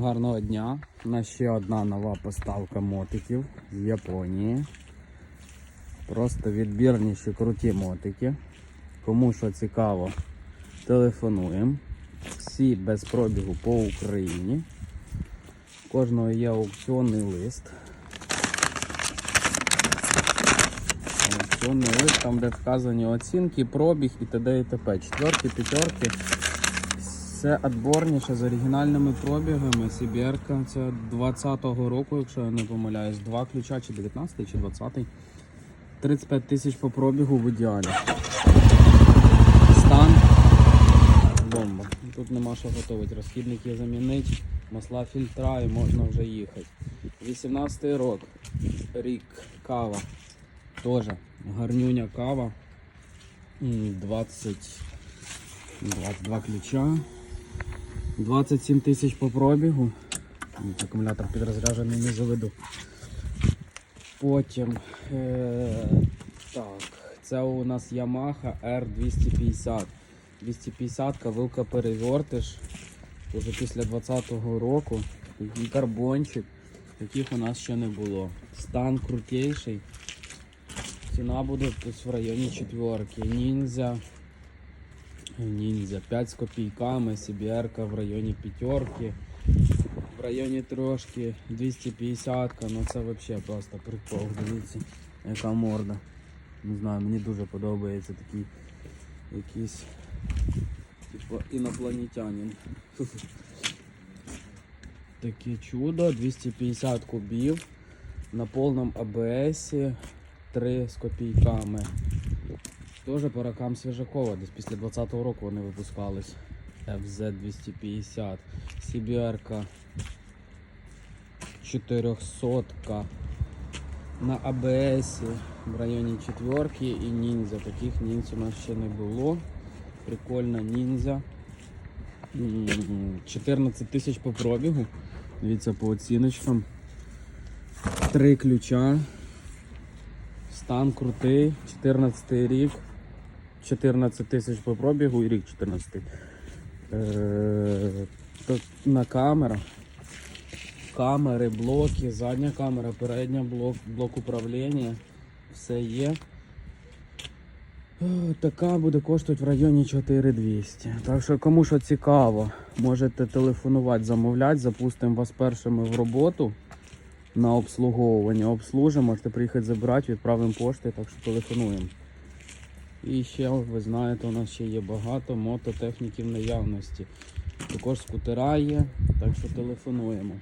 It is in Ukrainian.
гарного дня. У нас ще одна нова поставка мотиків з Японії. Просто відбірніші круті мотики. Кому що цікаво, телефонуємо. Всі без пробігу по Україні. У Кожного є аукціонний лист. Аукціонний лист, там де вказані оцінки, пробіг і т.д. і т.п. Четверки, п'ятерки. Це відборніше з оригінальними пробігами. Сібірка це 20-го року, якщо я не помиляюсь. Два ключа, чи 19 чи 20-й. 35 тисяч по пробігу в ідеалі. Стан. Бомба. Тут нема що готувати. Розхідники замінити, масла фільтра і можна вже їхати. 18 рок. Рік. Кава. Тоже гарнюня кава. М, 20. 22 ключа. 27 тисяч по пробігу. Акумулятор підрозряджений не заведу. Потім. Е- так, це у нас Yamaha R250. 250 вилка перевертиш. Уже після 20-го року. Такий карбончик. Таких у нас ще не було. Стан крутейший. Ціна буде в районі четверки. Ніндзя. Ніндзя 5 з копійками, CBR в районі п'ятерки. В районі трошки 250, ну це взагалі просто прикол. Дивіться, яка морда. Не знаю, мені дуже подобається такий якийсь типу інопланетянин. Таке чудо, 250 кубів на повному АБС, 3 з копійками. Тоже по рокам Свіжакова, десь після 20-го року вони випускались. FZ250, CBR 400 на АБС в районі четверки і ніндзя. Таких ніндзя у нас ще не було. Прикольна ніндзя. 14 тисяч по пробігу. Дивіться по оціночкам. Три ключа. Стан крутий, 14 рік. 14 тисяч по пробігу і рік 14. Е, на камера. Камери, блоки, задня камера, передня блок, блок управління. Все є. Е, Така буде коштувати в районі 4200. Так що кому що цікаво, можете телефонувати, замовляти, запустимо вас першими в роботу на обслуговування. Обслужимо, можете приїхати забирати, відправимо пошти, так що телефонуємо. І ще, ви знаєте, у нас ще є багато мототехніки в наявності. Також скутера є, так що телефонуємо.